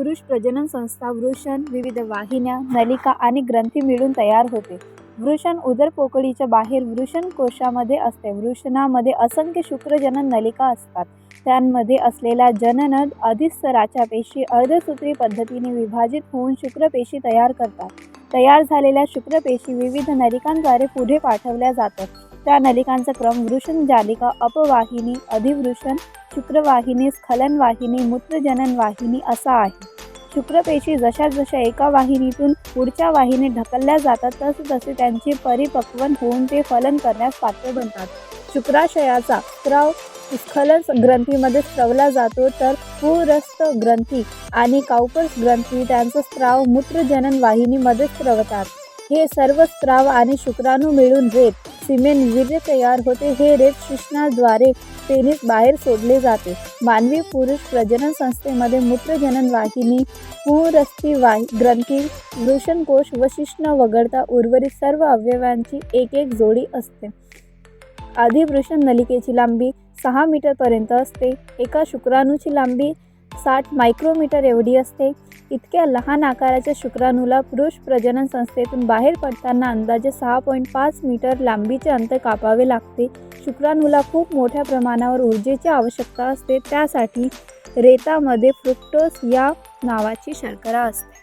पुरुष प्रजनन संस्था वृषण विविध वाहिन्या नलिका आणि ग्रंथी मिळून तयार होते. वृषण उदर पोकळीच्या बाहेर वृषण कोशामध्ये असते. वृषणामध्ये असंख्य शुक्रजनन नलिका असतात. त्यांमध्ये असलेल्या जननद अधिस्तराच्या पेशी अर्धसूत्री पद्धतीने विभाजित होऊन शुक्रपेशी तयार करतात. तयार झालेल्या शुक्रपेशी विविध नलिकांद्वारे पुढे पाठवल्या जातात. त्या नलिकांचा क्रम वृषण जालिका अपवाहिनी अधिवृषण शुक्रवाहिनी स्खलनवाहिनी मूत्रजनन वाहिनी असा आहे. शुक्रपेशी जशा जशा एका वाहिनीतून पुढच्या वाहिनीत ढकलल्या जातात तसे तसे त्यांचे परिपक्वन होऊन ते फलन करण्यास पात्र बनतात. शुक्राशयाचा स्त्राव स्खलन ग्रंथीमध्ये स्त्रवला जातो तर पुरस्थ ग्रंथी आणि काउपस ग्रंथी त्यांचा स्त्राव मूत्रजनन वाहिनीमध्ये स्त्रवतात. हे सर्व स्त्राव आणि शुक्राणू मिळून रेत सिमेंट वीर्य तयार होते हे रेत शिक्षणाद्वारे पेनीस बाहेर सोडले जाते. मानवी पुरुष प्रजनन संस्थेमध्ये मूत्रजनन वाहिनी पुरस्थी वाहि ग्रंथी वृषणकोश व शिष्ण वगळता उर्वरित सर्व अवयवांची एक एक जोडी असते. आधिवृषण नलिकेची लांबी सहा मीटरपर्यंत असते. एका शुक्राणूची लांबी साठ मायक्रोमीटर एवढी असते. इतक्या लहान आकाराच्या शुक्राणूला पुरुष प्रजनन संस्थेतून बाहेर पडताना अंदाजे सहा पॉईंट पाच मीटर लांबीचे अंतर कापावे लागते. शुक्राणूला खूप मोठ्या प्रमाणावर ऊर्जेची आवश्यकता असते. त्यासाठी रेतामध्ये फ्रुक्टोस या नावाची शर्करा असते.